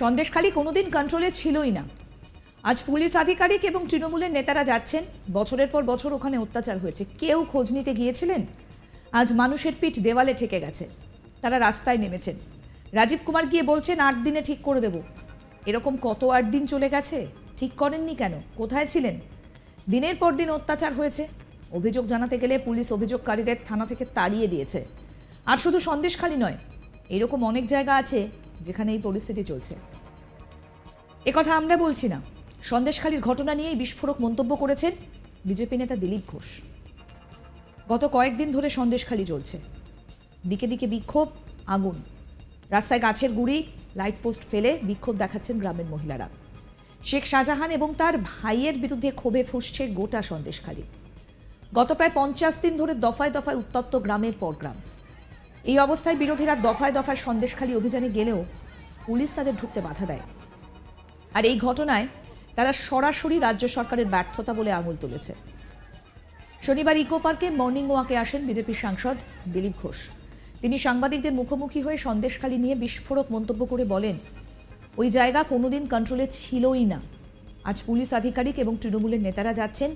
সন্দেশখালী কোনোদিন কন্ট্রোলে ছিলই না। আজ পুলিশ আধিকারিক এবং তৃণমূলের নেতারা যাচ্ছেন। বছরের পর বছর ওখানে অত্যাচার হয়েছে। কেউ খোঁজ নিতে গিয়েছিলেন? আজ মানুষের পিঠ দেওয়ালে ঠেকে গেছে। তারা রাস্তায় নেমেছেন। রাজীব কুমার গিয়ে বলছেন, আট দিনে ঠিক করে দেব। এরকম কত আট দিন চলে গেছে? ঠিক করেননি কেন? কোথায় ছিলেন? দিনের পর দিন অত্যাচার হয়েছে। অভিযোগ জানাতে গেলে পুলিশ অভিযোগকারীদের থানা থেকে তাড়িয়ে দিয়েছে। আর শুধু সন্দেশখালী নয়, এরকম অনেক জায়গা আছে যেখানে এই পরিস্থিতি চলছে। কথা আমরা বলছি না। সন্দেশখালীর ঘটনা নিয়েই বিস্ফোরক মন্তব্য করেছেন বিজেপি নেতা দিলীপ ঘোষ। গত কয়েকদিন ধরে সন্দেশখালী চলছে। দিকে দিকে বিক্ষোভ, আগুন। রাস্তায় গাছের গুড়ি, লাইট পোস্ট ফেলে বিক্ষোভ দেখাচ্ছেন গ্রামের মহিলারা। শেখ শাহজাহান এবং তার ভাইয়ের বিরুদ্ধে ক্ষোভে ফুসছে গোটা সন্দেশখালী। গত প্রায় পঞ্চাশ দিন ধরে দফায় দফায় উত্তপ্ত গ্রামের পর গ্রাম। এই অবস্থায় বিরোধীরা দফায় দফায় সন্দেশখালী অভিযানে গেলেও পুলিশ তাদের ঢুকতে বাধা দেয়। আর এই ঘটনায় তারা সরাসরি রাজ্য সরকারের ব্যর্থতা বলে আঙুল তুলেছে। শনিবার ইকো পার্কে মর্নিং ওয়াকে আসেন বিজেপি সাংসদ দিলীপ ঘোষ। তিনি সাংবাদিকদের মুখোমুখি হয়ে সন্দেশখালী নিয়ে বিস্ফোরক মন্তব্য করে বলেন, ওই জায়গা কোনোদিন কন্ট্রোলে ছিলই না। আজ পুলিশ আধিকারিক এবং তৃণমূলের নেতারা যাচ্ছেন।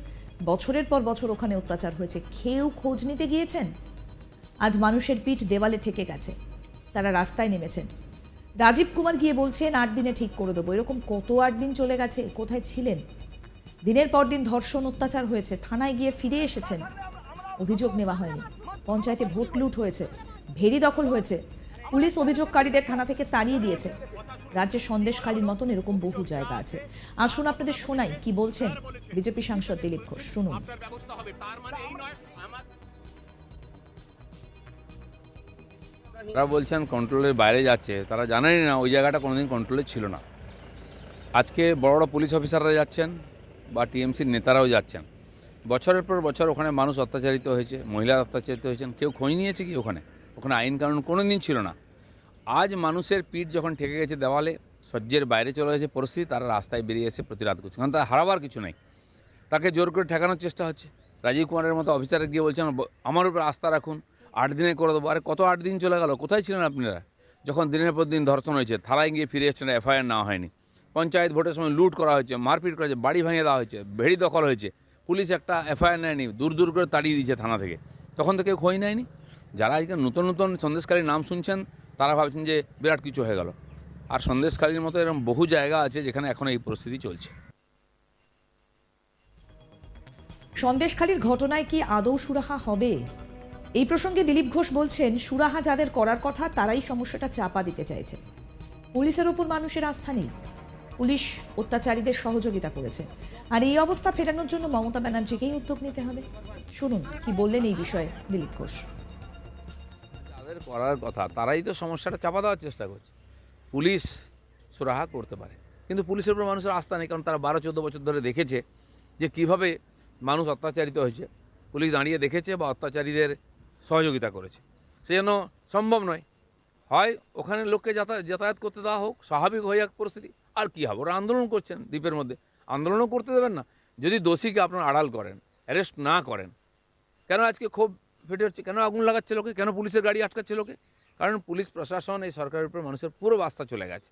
বছরের পর বছর ওখানে অত্যাচার হয়েছে। খেয়েও খোঁজ নিতে গিয়েছেন? আজ মানুষের পিঠ দেওয়ালে ঠেকে গেছে। তারা রাস্তায় নেমেছেন। রাজীব কুমার গিয়ে বলছেন, আট দিনে ঠিক করে দেবো। এরকম কত আট দিন চলে গেছে, কোথায় ছিলেন? দিনের পর দিন ধর্ষণ, অত্যাচার হয়েছে, থানায় গিয়ে ফিরে এসেছেন। অভিযোগ নেওয়া হয়নি। পঞ্চায়েতে ভোট লুট হয়েছে, ভেরি দখল হয়েছে। পুলিশ অভিযোগকারীদের থানা থেকে তাড়িয়ে দিয়েছে। রাজ্যের সন্দেশখালীর মতন এরকম বহু জায়গা আছে। আসুন আপনাদের শোনাই, কি বলছেন বিজেপি সাংসদ দিলীপ ঘোষ। শুনুন। তার বলছেন কন্ট্রোলের বাইরে যাচ্ছে। তারা জানেনই না, ওই জায়গাটা কোনোদিন কন্ট্রোলে ছিল না। আজকে বড় বড় পুলিশ অফিসাররা যাচ্ছেন বা টিএমসির নেতারাও যাচ্ছেন। বছরের পর বছর ওখানে মানুষ অত্যাচারিত হয়েছে মহিলা অত্যাচারিত হয়েছেন, কেউ খোঁজ নিয়েছে কি ওখানে? ওখানে আইন কানুন কোনো দিন ছিল না। আজ মানুষের পিঠ যখন ঠেকে গেছে দেওয়ালে, সহ্যের বাইরে চলে গেছে পরিস্থিতি, তারা রাস্তায় বেরিয়ে এসে প্রতিরাধ করছে। কারণ তার হারাবার কিছু নেই। তাকে জোর করে ঠেকানোর চেষ্টা হচ্ছে। রাজীব কুমারের মতো অফিসারে গিয়ে বলছেন আমার উপর আস্থা রাখুন। আট দিনে করে দেবো। আরে কত আট দিন চলে গেল? কোথায় ছিলেন আপনারা? যখন দিনের পর দিন ধর্ষণ হয়েছে, থানায় গিয়ে ফিরে এসেছেন, এফআইআর নেওয়া হয়নি। পঞ্চায়েত ভোটের সময় লুট করা হয়েছে, মারপিট করা হয়েছে, বাড়ি ভেঙে দেওয়া হয়েছে, ভেড়ি দখল হয়েছে। পুলিশ একটা এফআইআর নেয়নি, দূর দূর করে তাড়িয়ে দিয়েছে থানা থেকে। তখন তো কেউ খোঁজ নেয়নি। যারা আজকে নতুন নতুন সন্দেশকারীর নাম শুনছেন, তারা ভাবছেন যে বিরাট কিছু হয়ে গেল। আর সন্দেশকারীর মতো এরকম বহু জায়গা আছে যেখানে এখন এই পরিস্থিতি চলছে। সন্দেশখালীর ঘটনায় কি আদৌ সুরাহা হবে? এই প্রসঙ্গে দিলীপ ঘোষ বলছেন, সুরাহা যাদের করার কথা, তারাই সমস্যাটা চাপা দিতে চাইছে। পুলিশের ওপর মানুষের আস্থা নেই। পুলিশ অত্যাচারীদের সহযোগিতা করেছে। আর এই অবস্থা ফেরানোর জন্য মমতা ব্যানার্জিকেই উদ্যোগ নিতে হবে। শুনুন, কি বললেন এই বিষয়ে দিলীপ ঘোষ। যাদের করার কথা, তারাই তো সমস্যাটা চাপা দেওয়ার চেষ্টা করছে। পুলিশ সুরাহা করতে পারে। কিন্তু পুলিশের উপর মানুষের আস্থা নেই, কারণ তারা বারো, চোদ্দ বছর ধরে দেখেছে যে কীভাবে মানুষ অত্যাচারিত হয়েছে। পুলিশ দাঁড়িয়ে দেখেছে বা অত্যাচারীদের সহযোগিতা করেছে। সে যেন সম্ভব নয়। হয় ওখানে লোককে যাতায়াত করতে দেওয়া হোক, স্বাভাবিক হয়ে যাক পরিস্থিতি, আর কী হবে? ওরা আন্দোলন করছেন দ্বীপের মধ্যে। আন্দোলনও করতে দেবেন না। যদি দোষীকে আপনারা আড়াল করেন, অ্যারেস্ট না করেন, কেন আজকে ক্ষোভ ফেটে হচ্ছে? কেন আগুন লাগাচ্ছে লোকে? কেন পুলিশের গাড়ি আটকাচ্ছে লোকে? কারণ পুলিশ প্রশাসন এই সরকারের উপর মানুষের পুরো আস্থা চলে গেছে।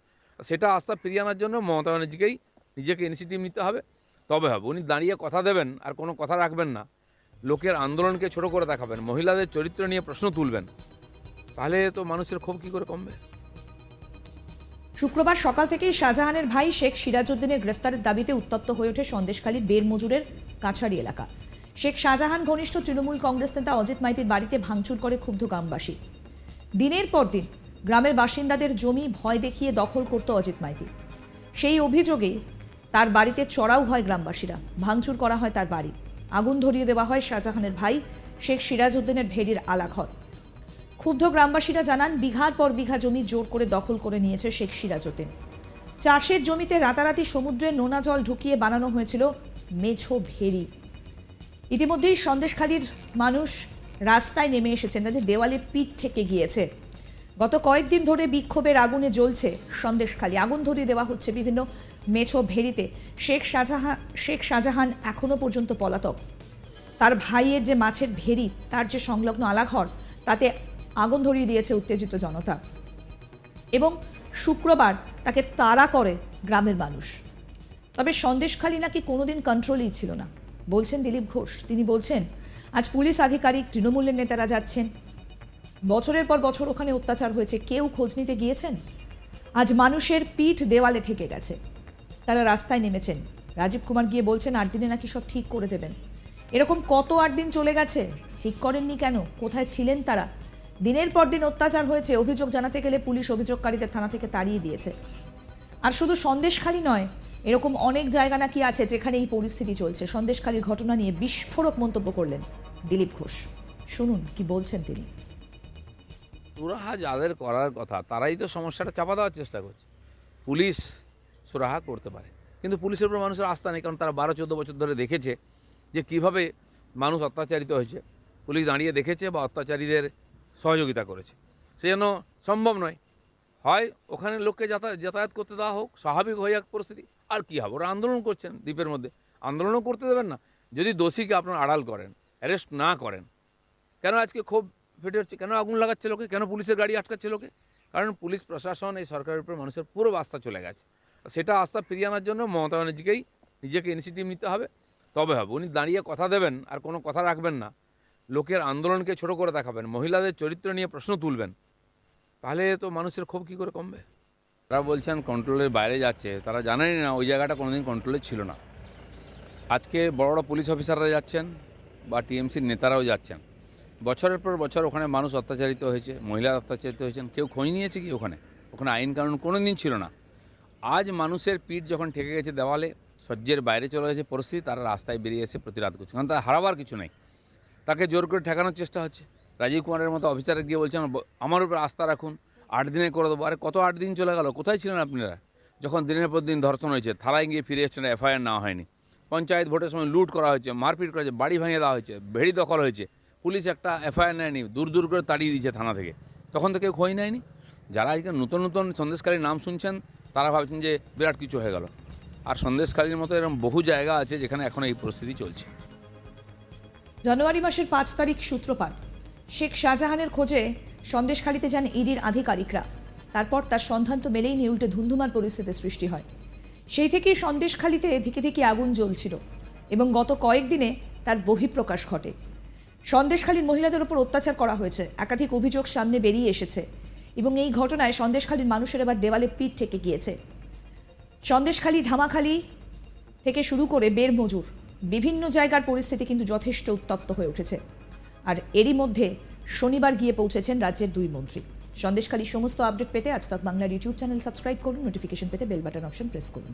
সেটা আস্থা ফিরিয়ে আনার জন্য মমতা ব্যানার্জিকেই নিজেকে ইনিশিয়েটিভ নিতে হবে। তবে হবে, উনি দাঁড়িয়ে কথা দেবেন, আর কোনো কথা রাখবেন না। লোকের আন্দোলনকে ছোট করে দেখাবেন, মহিলাদের চরিত্র নিয়ে প্রশ্ন তুলবেন, তাহলে তো মানুষের ক্ষোভ কী করে কমবে? শুক্রবার সকাল থেকেই শাহজাহানের ভাই শেখ সিরাজউদ্দিনের গ্রেফতারের দাবিতে উত্তপ্ত হয়ে ওঠে সন্দেশখালীর বের মজুরের কাছাড়ি এলাকা। শেখ শাহজাহান ঘনিষ্ঠ তৃণমূল কংগ্রেস নেতা অজিত মাইতির বাড়িতে ভাঙচুর করে ক্ষুব্ধ গ্রামবাসী। দিনের পর দিন গ্রামের বাসিন্দাদের জমি ভয় দেখিয়ে দখল করত অজিত মাইতি। সেই অভিযোগে তার বাড়িতে চড়াও হয় গ্রামবাসীরা, ভাঙচুর করা হয় তার বাড়ি। আগুন ধরিয়ে দেওয়া হয় শাহজাহানের ভাই শেখ সিরাজউদ্দিনের ভেড়ির আলাঘর। ক্ষুব্ধ গ্রামবাসীরা জানান, বিঘার পর বিঘা জমি জোর করে দখল করে নিয়েছে শেখ সিরাজউদ্দিন। চাষের জমিতে রাতারাতি সমুদ্রের নোনা জল ঢুকিয়ে বানানো হয়েছিল মেছো ভেড়ি ইতিমধ্যেই সন্দেশখালীর মানুষ রাস্তায় নেমে এসেছেন, তাদের দেওয়ালে পিঠ থেকে গিয়েছে। গত কয়েকদিন ধরে বিক্ষোভের আগুনে জ্বলছে সন্দেশখালী। আগুন ধরিয়ে দেওয়া হচ্ছে বিভিন্ন মেছো ভেরিতে। শেখ শাহজাহান শেখ শাহজাহান এখনও পর্যন্ত পলাতক। তার ভাইয়ের যে মাছের ভেরি, তার যে সংলগ্ন আলাঘর, তাতে আগুন ধরিয়ে দিয়েছে উত্তেজিত জনতা। এবং শুক্রবার তাকে তাড়া করে গ্রামের মানুষ। তবে সন্দেশখালী নাকি কোনোদিন কন্ট্রোলই ছিল না। বলছেন দিলীপ ঘোষ। তিনি বলছেন, আজ পুলিশ আধিকারিক তৃণমূলের নেতারা যাচ্ছেন। বছরের পর বছর ওখানে অত্যাচার হয়েছে। কেউ খোঁজ নিতে গিয়েছেন? আজ মানুষের পিঠ দেওয়ালে ঠেকে গেছে। তারা রাস্তায় নেমেছেন। রাজীব কুমার গিয়ে বলছেন, আট দিনে নাকি সব ঠিক করে দেবেন। এরকম কত আট দিন চলে গেছে? ঠিক করেননি কেন? কোথায় ছিলেন তারা? দিনের পর দিন অত্যাচার হয়েছে। অভিযোগ জানাতে গেলে পুলিশ অভিযোগকারীদের থানা থেকে তাড়িয়ে দিয়েছে। আর শুধু সন্দেশখালী নয়, এরকম অনেক জায়গা নাকি আছে যেখানে এই পরিস্থিতি চলছে। সন্দেশখালীর ঘটনা নিয়ে বিস্ফোরক মন্তব্য করলেন দিলীপ ঘোষ। শুনুন কি বলছেন তিনি। সুরাহা যাদের করার কথা, তারাই তো সমস্যাটা চাপা দেওয়ার চেষ্টা করছে। পুলিশ সুরাহা করতে পারে। কিন্তু পুলিশের উপর মানুষের আস্থা নেই, কারণ তারা বারো, চোদ্দ বছর ধরে দেখেছে যে কীভাবে মানুষ অত্যাচারিত হয়েছে। পুলিশ দাঁড়িয়ে দেখেছে বা অত্যাচারীদের সহযোগিতা করেছে। সে যেন সম্ভব নয়। হয় ওখানে লোককে যাতায়াত করতে দেওয়া হোক, স্বাভাবিক হয়ে যাক পরিস্থিতি, আর কী হবে? ওরা আন্দোলন করছেন দ্বীপের মধ্যে। আন্দোলনও করতে দেবেন না। যদি দোষীকে আপনার আড়াল করেন, অ্যারেস্ট না করেন, কেন আজকে ক্ষোভ ফেটে হচ্ছে, কেন আগুন লাগাচ্ছে লোকে? কেন পুলিশের গাড়ি আটকাচ্ছে লোকে? কারণ পুলিশ, প্রশাসন এই সরকারের উপর মানুষের পুরো আস্থা চলে গেছে। সেটা আস্থা ফিরিয়ে আনার জন্য মমতা ব্যানার্জিকেই নিজেকে ইনিশিয়েটিভ নিতে হবে। তবে হবে, উনি দাঁড়িয়ে কথা দেবেন, আর কোনো কথা রাখবেন না। লোকের আন্দোলনকে ছোট করে দেখাবেন, মহিলাদের চরিত্র নিয়ে প্রশ্ন তুলবেন। তাহলে তো মানুষের ক্ষোভ কী করে কমবে? তারা বলছেন কন্ট্রোলের বাইরে যাচ্ছে, তারা জানেনই না, ওই জায়গাটা কোনোদিন কন্ট্রোলে ছিল না। আজকে বড় বড় পুলিশ অফিসাররা যাচ্ছেন, বা টিএমসির নেতারাও যাচ্ছেন। বছরের পর বছর ওখানে মানুষ অত্যাচারিত হয়েছে মহিলা অত্যাচারিত হয়েছেন, কেউ খোঁজ নিয়েছে কি ওখানে? ওখানে আইন কানুন কোনো দিন ছিল না। আজ মানুষের পিঠ যখন ঠেকে গেছে দেওয়ালে, সহ্যের বাইরে চলে গেছে পরিস্থিতি, তারা রাস্তায় বেরিয়ে এসে প্রতিরাধ করছে। কারণ তার হারাবার কিছু নেই। তাকে জোর করে ঠেকানোর চেষ্টা হচ্ছে। রাজীব কুমারের মতো অফিসারে গিয়ে বলছেন "ব- আমার উপর আস্থা রাখুন, আট দিনে করে দেবো। আরে কত আট দিন চলে গেল? কোথায় ছিলেন আপনারা? যখন দিনের পর দিন ধর্ষণ হয়েছে, থানায় গিয়ে ফিরে এসছেন, এফআইআর নেওয়া হয়নি। পঞ্চায়েত ভোটের সময় লুট করা হয়েছে, মারপিট করা হয়েছে, বাড়ি ভেঙে দেওয়া হয়েছে, ভেড়ি দখল হয়েছে। পুলিশ একটা এফআইআর নেয়নি, দূর দূর করে তাড়িয়ে দিয়েছে থানা থেকে। তখন তো কেউ খোঁজ নেয়নি। যারা আজকে নতুন নতুন সন্দেশকারীর নাম শুনছেন, তারা ভাবছেন যে বিরাট কিছু হয়ে গেল। আর সন্দেশকারীর মতো এরকম বহু জায়গা আছে যেখানে এখন এই পরিস্থিতি চলছে। জানুয়ারি মাসের পাঁচ তারিখ সূত্রপাত। শেখ শাহজাহানের খোঁজে সন্দেশখালিতে যান ইডির আধিকারিকরা। তারপর তার সন্ধান তো মেলেই নিয়ে উল্টে ধুন্ধুমার পরিস্থিতির সৃষ্টি হয়। সেই থেকেই সন্দেশখালিতে ধিকে ধিকে আগুন জ্বলছিল এবং গত কয়েকদিনে তার বহিঃপ্রকাশ ঘটে। সন্দেশখালীর মহিলাদের উপর অত্যাচার করা হয়েছে। একাধিক অভিযোগ সামনে বেরিয়ে এসেছে এবং এই ঘটনায় সন্দেশখালীর মানুষের এবার দেওয়ালে পিঠ থেকে গিয়েছে। সন্দেশখালী, ধামাখালি থেকে শুরু করে বের মজুর বিভিন্ন জায়গার পরিস্থিতি কিন্তু যথেষ্ট উত্তপ্ত হয়ে উঠেছে। আর এরই মধ্যে শনিবার গিয়ে পৌঁছেছেন রাজ্যের দুই মন্ত্রী। সন্দেশখালীর সমস্ত আপডেট পেতে আজ তক বাংলার ইউটিউব চ্যানেল সাবস্ক্রাইব করুন, নোটিফিকেশন পেতে বেল বাটন অপশন প্রেস করুন।